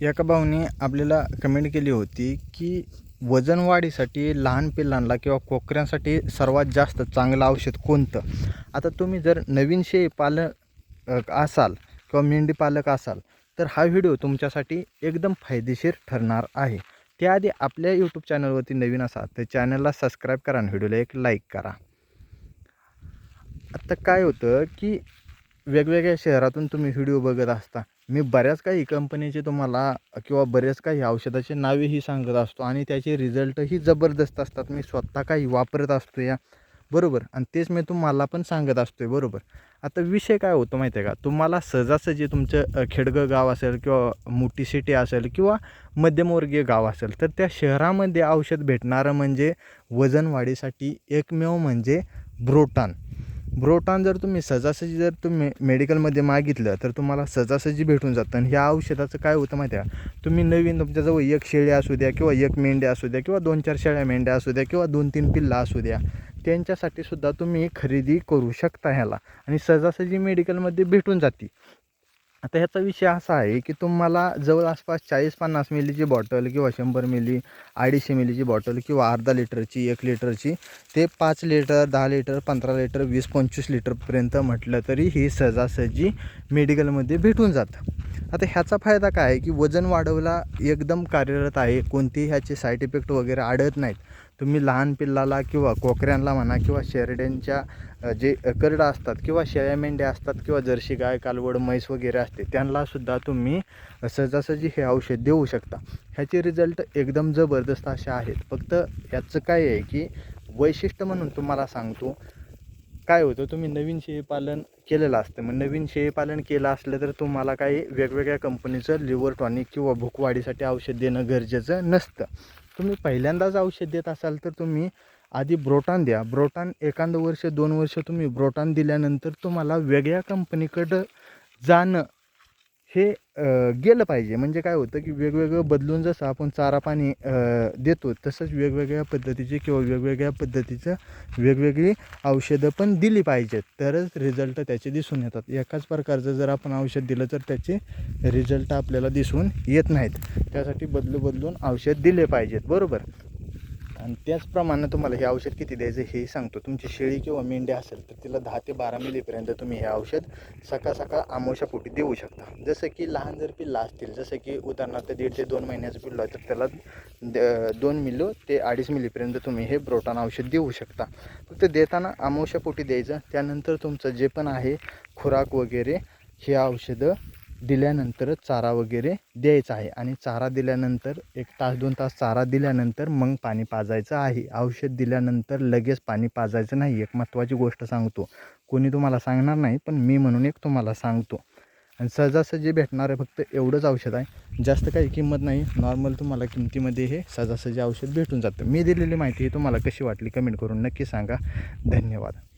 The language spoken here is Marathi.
एका भाऊने आपल्याला कमेंट केली होती की वजन वाढीसाठी लहान पिल्लांना किंवा कोकऱ्यांसाठी सर्वात जास्त चांगलं औषध कोणतं? आता तुम्ही जर नवीन शेळी पालक असाल किंवा मेंढी पालक असाल तर हा व्हिडिओ तुमच्यासाठी एकदम फायदेशीर ठरणार आहे. त्याआधी आपल्या यूट्यूब चॅनलवरती नवीन असाल तर चॅनलला सबस्क्राईब करा आणि व्हिडिओला एक लाईक करा. आता काय होतं की वेगवेगळ्या शहरातून तुम्ही व्हिडिओ बघत असता मी बऱ्याच काही कंपनीचे तुम्हाला किंवा बऱ्याच काही औषधाचे नावेही सांगत असतो आणि त्याचे रिझल्टही जबरदस्त असतात. मी स्वतः काही वापरत असतो या. बरोबर. आणि तेच मी तुम्हाला पण सांगत असतो आहे बरोबर. आता विषय काय होतो माहिती आहे का? तुम्हाला सहजासहजी तुमचं खेडगं गाव असेल किंवा मोठी सिटी असेल किंवा मध्यमवर्गीय गाव असेल तर त्या शहरामध्ये औषध भेटणारं म्हणजे वजन वाढीसाठी एकमेव म्हणजे ब्रोटान. ब्रोटान जर तुम्ही सहजासहजी जर तुम्ही मेडिकलमध्ये मागितलं तर तुम्हाला सहजासहजी भेटून जातं. आणि ह्या औषधाचं काय होतं माहिती आहे तुम्ही नवीन तुमच्याजवळ एक शेळी असू द्या किंवा एक मेंढ्या असू द्या किंवा दोन चार शेळ्या मेंढ्या असू द्या किंवा दोन तीन पिल्ला असू द्या त्यांच्यासाठी सुद्धा तुम्ही खरेदी करू शकता ह्याला. आणि सहजासहजी मेडिकलमध्ये भेटून जाते. आता ह्याचा विषय असा आहे की तुम्हाला जवळ आसपास चाळीस पन्नास मिलीची बॉटल किंवा शंभर मिली अडीचशे मिलीची बॉटल किंवा अर्धा लिटरची एक लिटरची ते पाच लिटर दहा लिटर पंधरा लिटर वीस पंचवीस लिटरपर्यंत म्हटलं तरी ही सहजासहजी मेडिकलमध्ये भेटून जातं. आता ह्याचा फायदा काय आहे की वजन वाढवला एकदम कार्यरत आहे कोणतेही ह्याचे साईड इफेक्ट वगैरे आढळत नाहीत. तुम्ही लहान पिल्लाला किंवा कोकऱ्यांना म्हणा किंवा शेरड्यांच्या जे करडा असतात किंवा शेळ्या मेंढ्या असतात किंवा जर्शी गाय कालवड म्हैस वगैरे असते त्यांनासुद्धा तुम्ही सहजासहजी हे औषध देऊ शकता. ह्याचे रिझल्ट एकदम जबरदस्त असे आहेत. फक्त याचं काय आहे की वैशिष्ट्य म्हणून तुम्हाला सांगतो. काय होतं तुम्ही नवीन शेळीपालन केलेलं असतं. मग नवीन शेळीपालन केलं असलं तर तुम्हाला काही वेगवेगळ्या कंपनीचं लिव्हर टॉनिक किंवा भूकवाढीसाठी औषध देणं गरजेचं नसतं. तुम्ही पहिल्यांदाच औषध देत असाल तर तुम्ही आधी ब्रोटान द्या. ब्रोटान एखादं वर्ष दोन वर्ष तुम्ही ब्रोटान दिल्यानंतर तुम्हाला वेगळ्या कंपनीकडं जाणं हे गेलं पाहिजे. म्हणजे काय होतं की वेगवेगळं बदलून जसं आपण चारा पाणी देतो तसंच वेगवेगळ्या पद्धतीचे किंवा वेगवेगळ्या पद्धतीचं वेगवेगळी औषधं पण दिली पाहिजेत. तरच रिझल्ट त्याचे दिसून येतात. एकाच प्रकारचं जर आपण औषध दिलं तर त्याचे रिझल्ट आपल्याला दिसून येत नाहीत. त्यासाठी बदलू बदलून औषध दिले पाहिजेत. बरोबर? आणि त्याचप्रमाणे तुम्हाला हे औषध किती द्यायचं हे सांगतो. तुमची शेळी किंवा मेंढ्या असेल तर तिला दहा ते बारा मिलीपर्यंत तुम्ही हे औषध सकाळ सकाळ आमोशापोटी देऊ शकता. जसं की लहान जर पिल्ला असतील जसं की उदाहरणार्थ दीड ते दोन महिन्याचं पिल्लं आहे तर त्याला द- दोन मिलो ते अडीच मिलीपर्यंत तुम्ही हे ब्रोटान औषध देऊ शकता. फक्त देताना आमोशापोटी द्यायचं. त्यानंतर तुमचं जे पण आहे खुराक वगैरे हे औषधं दिल्यानंतर चारा वगैरे द्यायचा आहे. आणि चारा दिल्यानंतर एक तास दोन तास चारा दिल्यानंतर मग पाणी पाजायचं आहे. औषध दिल्यानंतर लगेच पाणी पाजायचं नाही. एक महत्त्वाची गोष्ट सांगतो. कोणी तुम्हाला सांगणार नाही पण मी म्हणून एक तुम्हाला सांगतो. आणि सहजासहजी भेटणारं फक्त एवढंच औषध आहे. जास्त काही किंमत नाही. नॉर्मल तुम्हाला किमतीमध्ये हे सहजासहजी औषध भेटून जातं. मी दिलेली माहिती ही तुम्हाला कशी वाटली कमेंट करून नक्की सांगा. धन्यवाद.